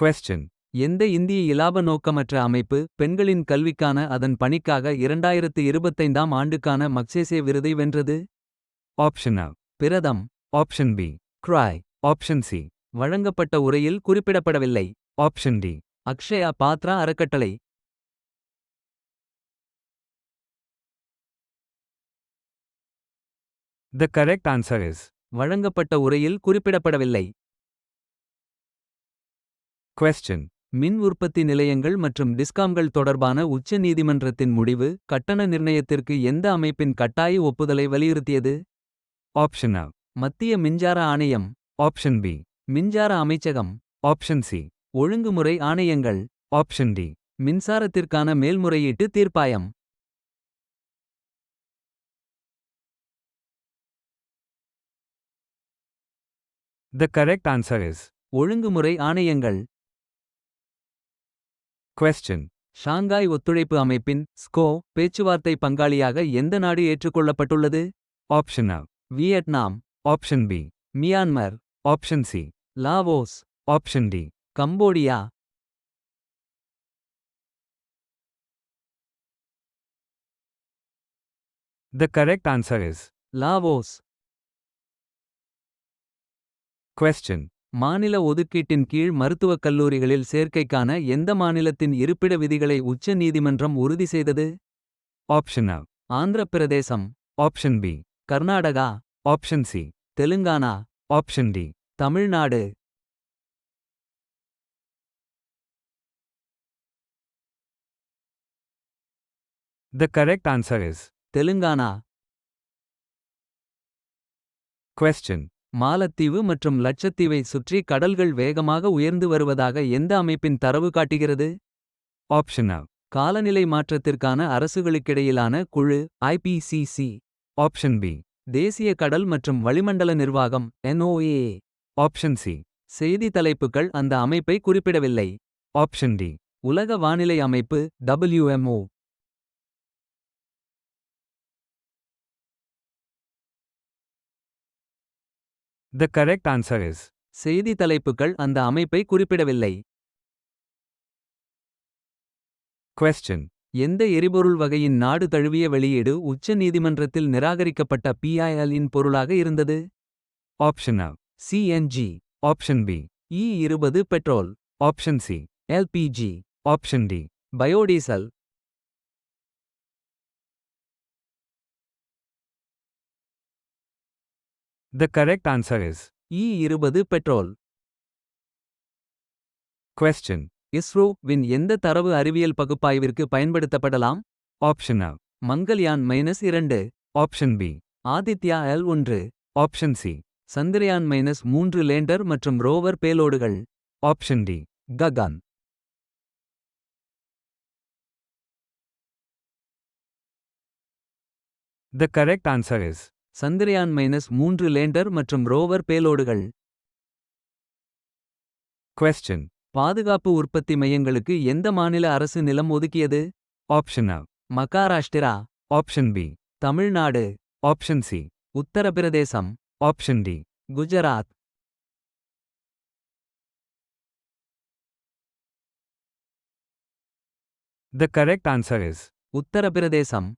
Question. எந்த இந்திய இலாப நோக்கமற்ற அமைப்பு பெண்களின் கல்விக்கான அதன் பணிக்காக இரண்டாயிரத்து இருபத்தைந்தாம் ஆண்டுக்கான மக்சேசே விருதை வென்றது. ஆப்ஷன் பிரதம் ஆப்ஷன் பி கிராய் ஆப்ஷன் சி வழங்கப்பட்ட உரையில் குறிப்பிடப்படவில்லை. ஆப்ஷன் டி அக்ஷயா பாத்ரா அறக்கட்டளை. த கரெக்ட் ஆன்சர் இஸ் வழங்கப்பட்ட உரையில் குறிப்பிடப்படவில்லை. கொஸ்டின் மின் உற்பத்தி நிலையங்கள் மற்றும் டிஸ்காம்கள் தொடர்பான உச்ச நீதிமன்றத்தின் முடிவு கட்டண நிர்ணயத்திற்கு எந்த அமைப்பின் கட்டாய ஒப்புதலை வலியுறுத்தியது. ஆப்ஷன் அ மத்திய மின்சார ஆணையம். ஆப்ஷன் பி மின்சார அமைச்சகம். ஆப்ஷன் சி ஒழுங்குமுறை ஆணையங்கள். ஆப்ஷன் டி மின்சாரத்திற்கான மேல்முறையீட்டு தீர்ப்பாயம். த கரெக்ட் answer ஒழுங்குமுறை ஆணையங்கள். Question. ஷாங்காய் ஒத்துழைப்பு அமைப்பின் ஸ்கோ பேச்சுவார்த்தை பங்காளியாக எந்த நாடு ஏற்றுக்கொள்ளப்பட்டுள்ளது. Option A. Vietnam. Option B. Myanmar. Option C. Laos. Option D. Cambodia. The correct answer is. Laos. Question. மாநில ஒதுக்கீட்டின் கீழ் மருத்துவக் கல்லூரிகளில் சேர்க்கைக்கான எந்த மாநிலத்தின் இருப்பிட விதிகளை உச்ச நீதிமன்றம் உறுதி செய்தது. Option A. Andhra Pradesh. Option B. Karnataka. Option C. Telangana. Option D. Tamil Nadu. The correct answer is. Telangana. Question. மாலத்தீவு மற்றும் லட்சத்தீவை சுற்றி கடல்கள் வேகமாக உயர்ந்து வருவதாக எந்த அமைப்பின் தரவு காட்டுகிறது. A. காலநிலை மாற்றத்திற்கான அரசுகளுக்கிடையிலான குழு ஐபிசிசி. Option B. தேசிய கடல் மற்றும் வளிமண்டல நிர்வாகம் NOAA. Option C. செய்தி தலைப்புகள் அந்த அமைப்பை குறிப்பிடவில்லை. Option D. உலக வானிலை அமைப்பு WMO. The correct answer is. செய்தி தலைப்புகள் அந்த அமைப்பை குறிப்பிடவில்லை. Question. எந்த எரிபொருள் வகையின் நாடு தழுவிய வெளியீடு உச்ச நீதிமன்றத்தில் நிராகரிக்கப்பட்ட PIL இன் பொருளாக இருந்தது. Option A. CNG. Option B. E இருபது petrol. Option C. LPG. Option D. Biodiesel. The correct answer is. E இருபது பெட்ரோல். Question. இஸ்ரோ வின் எந்த தரவு அறிவியல் பகுப்பாய்விற்கு பயன்படுத்தப்படலாம். Option A. மங்கல்யான் மைனஸ் இரண்டு. Option B. ஆதித்யா எல் ஒன்று. Option C. சந்திரயான் மைனஸ் மூன்று லேண்டர் மற்றும் ரோவர் பேலோடுகள். Option D. ககான். The correct answer is. Chandrayaan minus மூன்று லேண்டர் மற்றும் ரோவர் பேலோடுகள். Question. பாதுகாப்பு உற்பத்தி மையங்களுக்கு எந்த மாநில அரசு நிலம் ஒதுக்கியது. Option A. Maharashtra. Option B. Tamil Nadu. Option C. Uttar Pradesh. Option D. Gujarat. The correct answer is. Uttar Pradesh.